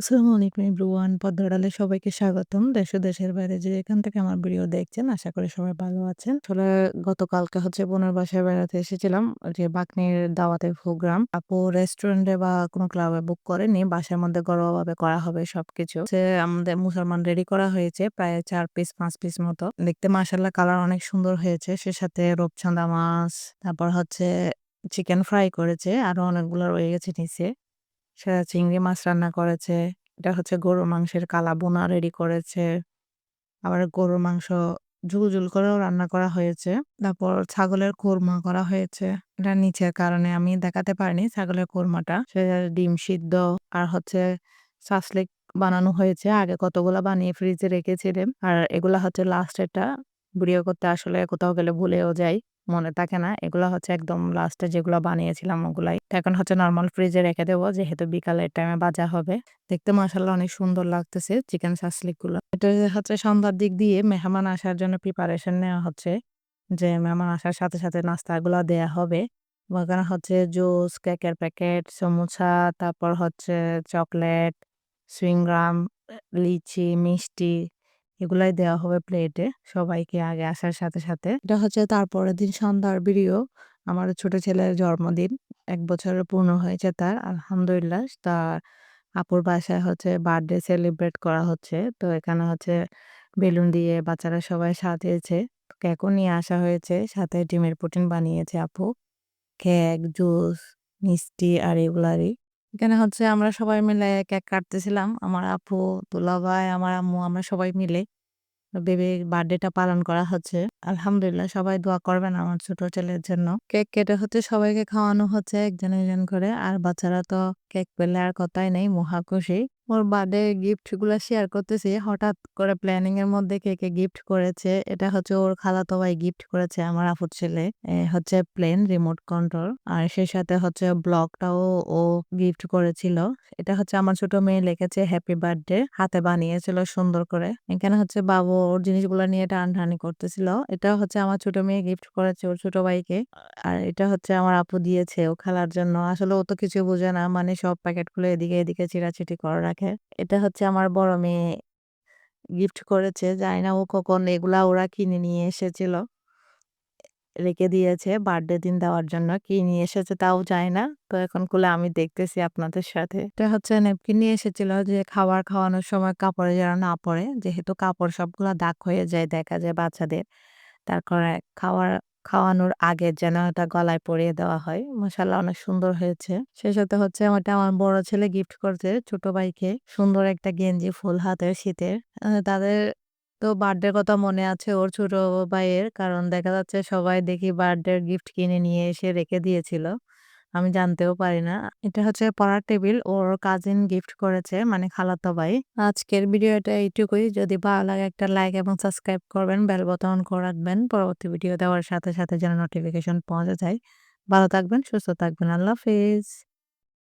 আসসালামু আলাইকুম এভরিওয়ান পদ্মার সবাইকে স্বাগতম। দেশ দেশের বাইরে যে এখান থেকে আমার ভিডিও দেখছেন, আশা করি সবাই ভালো আছেন। আসলে গতকালকে হচ্ছে বোনের বাসায় বেড়াতে এসেছিলাম যে বাকনির দাওয়াতের প্রোগ্রাম আপু রেস্টুরেন্টে বা কোনো ক্লাবে বুক করেনি, বাসার মধ্যে ঘরোয়া ভাবে করা হবে সবকিছু। সে আমাদের মুসলমান রেডি করা হয়েছে, প্রায় চার পিস, পাঁচ পিস মতো। দেখতে মাসাল্লাহ কালার অনেক সুন্দর হয়েছে, সে সাথে রূপচাঁদা মাছ, তারপর হচ্ছে চিকেন ফ্রাই করেছে, আরও অনেকগুলো রয়ে গেছে নিচে। সে চিংড়ি মাছ রান্না করেছে। এটা হচ্ছে গরুর মাংসের কালা বোনা রেডি করেছে। আবার গরুর মাংস ঝুল, ঝুল করেও রান্না করা হয়েছে। তারপর ছাগলের কোরমা করা হয়েছে। এটা নিচের কারণে আমি দেখাতে পারিনি ছাগলের কোরমাটা। সে ডিম সিদ্ধ আর হচ্ছে সাসলিক বানানো হয়েছে। আগে কতগুলা বানিয়ে ফ্রিজে রেখেছিলেন। আর এগুলা হচ্ছে লাস্ট লাস্টেরটা। ভিডিও করতে আসলে কোথাও গেলে ভুলেও যাই। মনে থাকে না। এগুলা হচ্ছে একদম লাস্টে যেগুলো বানিয়েছিলাম ওগুলাই। এখন হচ্ছে নর্মাল ফ্রিজে রেখে দেবো যেহেতু বিকালের টাইমে বাজা হবে। দেখতে মাসাল্লাহ অনেক সুন্দর লাগতেছে চিকেন সাসলিকগুলো। এটা হচ্ছে সন্ধ্যার দিক দিয়ে মেহমান আসার জন্য প্রিপারেশন নেওয়া হচ্ছে। যে মেহমান আসার সাথে, সাথে নাস্তাগুলা দেয়া হবে। ওখানে হচ্ছে জুস, কেকের প্যাকেট, সমুচা, তারপর হচ্ছে চকলেট, সুইংগাম, লিচি, মিষ্টি এগুলাই দেওয়া হবে প্লেটে সবাইকে আগে আসার সাথে সাথে। এটা হচ্ছে তারপরের দিন সন্ধ্যার ভিডিও। আমার ছোট ছেলের জন্মদিন। এক বছরের পূর্ণ হয়েছে তার, আলহামদুলিল্লাহ। তার আপুর বাসায় হচ্ছে বার্থডে সেলিব্রেট করা হচ্ছে। তো এখানে হচ্ছে বেলুন দিয়ে বাচ্চারা সবাই সাজিয়েছে। কেকও নিয়ে আসা হয়েছে। সাথে ডিমের প্রোটিন বানিয়েছে আপু। কেক, জুস, মিষ্টি আর এগুলারই। এখানে হচ্ছে আমরা সবাই মিলে কেক কাটতেছিলাম। আমার আপু দুলাভাই আমার আম্মু, আমরা সবাই মিলে বেবির বার্থডেটা পালন করা হচ্ছে। আলহামদুলিল্লাহ সবাই দোয়া করবেন আমার ছোট ছেলের জন্য। কেক কেটে হচ্ছে সবাইকে খাওয়ানো হচ্ছে একজন একজন করে। আর বাচ্চারা তো কেক পেলে আর কথাই নেই, মহা খুশি। ওর বার্থডে গিফটগুলো শেয়ার করতেছি, হঠাৎ করে প্ল্যানিং এর মধ্যে কে কে গিফট করেছে, এটা হচ্ছে ওর খালাতো ভাই গিফট করেছে আমার আপুর ছেলে হচ্ছে প্লেন রিমোট কন্ট্রোল আর সেই সাথে হচ্ছে ব্লগটাও ও গিফট করেছিল। এটা হচ্ছে আমার ছোট মেয়ে লিখেছে হ্যাপি বার্থডে হাতে বানিয়েছিল সুন্দর করে। এখানে হচ্ছে বাবু ওর জিনিসগুলো নিয়ে টানটানি করতেছিল। এটা হচ্ছে আমার ছোট মেয়ে গিফট করেছে ওর ছোট ভাইকে, আর এটা হচ্ছে আমার আপু দিয়েছে ও খেলার জন্য। আসলে ও তো কিছু বোঝে না মানে সব প্যাকেট খুলে এদিকে এদিকে চিরাচিটি করে রাখে। এটা হচ্ছে আমার বড় মেয়ে গিফট করেছে। জানি না ও কখন এগুলা ওরা কিনে নিয়ে এসেছিল। রেখে দিয়েছে বার্থডে দিন দেওয়ার জন্য। কি নিয়ে এসেছে তাও যায় না। তো এখন খুলে আমি দেখতেছি আপনাদের সাথে। এটা হচ্ছে নেপকিন নিয়ে এসেছিল যে খাবার খাওয়ানোর সময় কাপড়ে যেন না পড়ে। যেহেতু কাপড় সবগুলা দাগ হয়ে যায় দেখা যায় বাচ্চাদের। তারপরে খাওয়ার খাওয়ানোর আগে যেন এটা গলায় পরিয়ে দেওয়া হয়। মাশাআল্লাহ অনেক সুন্দর হয়েছে। সেই সাথে হচ্ছে ওটা আমার বড় ছেলে গিফট করছে ছোট ভাইকে। সুন্দর একটা গেঞ্জি ফুল হাতের শীতের। তাদের তো বার্থডের কথা মনে আছে ওর ছোট ভাইয়ের। কারণ দেখা যাচ্ছে সবাই দেখি বার্থডে গিফট কিনে নিয়ে এসে রেখে দিয়েছিল। আমি জানতেও পারি না। এটা হচ্ছে পড়ার টেবিল। ওর কাজিন গিফট করেছে মানে খালাতো ভাই। আজকের ভিডিওটা এইটুকুই। যদি ভালো লাগে একটা লাইক এবং সাবস্ক্রাইব করবেন বেল বটন করে রাখবেন। পরবর্তী ভিডিও দেওয়ার সাথে সাথে যেন নোটিফিকেশন পৌঁছে যায়। ভালো থাকবেন, সুস্থ থাকবেন। আল্লাহ হাফিজ।